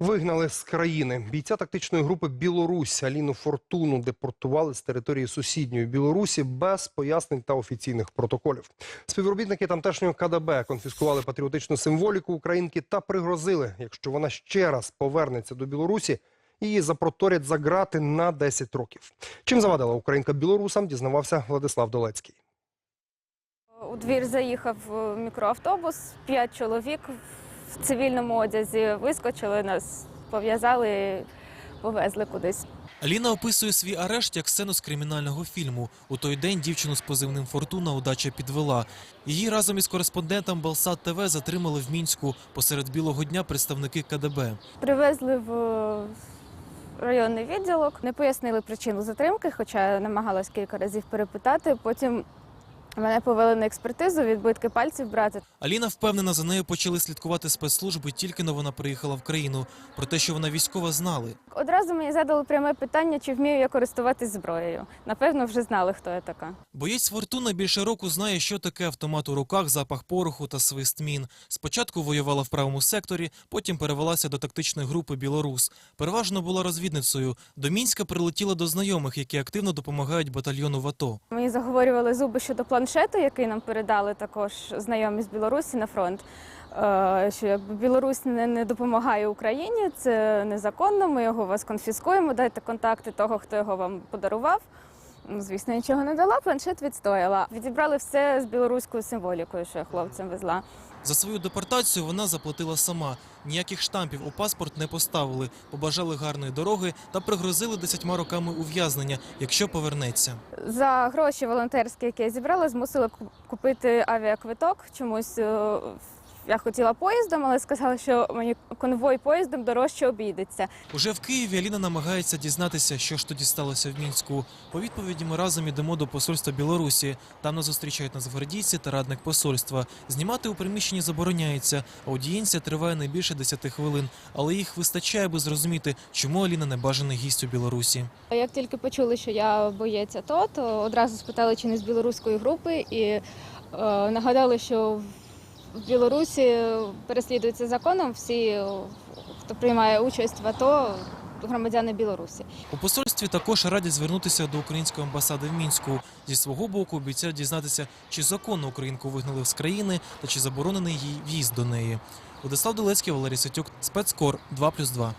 Вигнали з країни бійця тактичної групи Білорусь Аліну Фортуну депортували з території сусідньої Білорусі без пояснень та офіційних протоколів. Співробітники тамтешнього КДБ конфіскували патріотичну символіку українки та пригрозили, якщо вона ще раз повернеться до Білорусі, її запроторять за грати на 10 років. Чим завадила українка білорусам, дізнавався Владислав Долецький. У двір заїхав е, мікроавтобус, п'ять чоловік в цивільному одязі вискочили нас, пов'язали, і повезли кудись. Аліна описує свій арешт як сцену з кримінального фільму. У той день дівчину з позивним Фортуна удача підвела. Її разом із кореспондентом Белсат ТВ затримали в мінську. Посеред білого дня представники КДБ. Привезли в районний відділок, не пояснили причину затримки, хоча намагалась кілька разів перепитати. Потім мене повели на експертизу, відбитки пальців брати. Аліна впевнена, за нею почали слідкувати спецслужби тільки но вона приїхала в країну. Про те, що вона військова, знали. Одразу мені задали пряме питання, чи вмію я користуватись зброєю. Напевно, вже знали, хто я така. Боєць Фортуна більше року знає, що таке автомат у руках, запах пороху та свист мін. Спочатку воювала в правому секторі, потім перевелася до тактичної групи Білорус. Переважно була розвідницею. До Мінська прилетіла до знайомих, які активно допомагають батальйону в АТО. Мені заговорювали зуби щодо планшету, який нам передали також знайомі з Білорусі на фронт. е, Що Білорусь не, не допомагає Україні, це незаконно. Ми його вас конфіскуємо. Дайте контакти того, хто його вам подарував. Ну, Звісно, нічого не дала. Планшет відстояла. Відібрали все з білоруською символікою, що я хлопцям везла. За свою депортацію вона заплатила сама. Ніяких штампів у паспорт не поставили, побажали гарної дороги та пригрозили десятьма роками ув'язнення, якщо повернеться. За гроші волонтерські, які я зібрала, змусили ку- купити авіаквиток. Чомусь е, я хотіла поїздом, але сказали, що мені конвой поїздом дорожче обійдеться. Уже в Києві Аліна намагається дізнатися, що ж тоді сталося в мінську. По відповіді ми разом ідемо до посольства Білорусі. Там нас зустрічають нацгвардійці та радник посольства. Знімати у приміщенні забороняється. Аудієнція триває не більше 10 хвилин, але їх вистачає, аби зрозуміти, чому Аліна небажаний гість у Білорусі. Як тільки почули, що я боєць АТО, то одразу спитали, чи не з білоруської групи, і е, нагадали, що в Білорусі переслідуються законом всі, хто приймає участь в АТО, громадяни Білорусі. У посольстві також радять звернутися до української амбасади в мінську. Зі свого боку обіцяють дізнатися, чи законно українку вигнали з країни та чи заборонений їй в'їзд до неї. Владислав Долецький, Валерій Сетюк, спецкор 2+,2.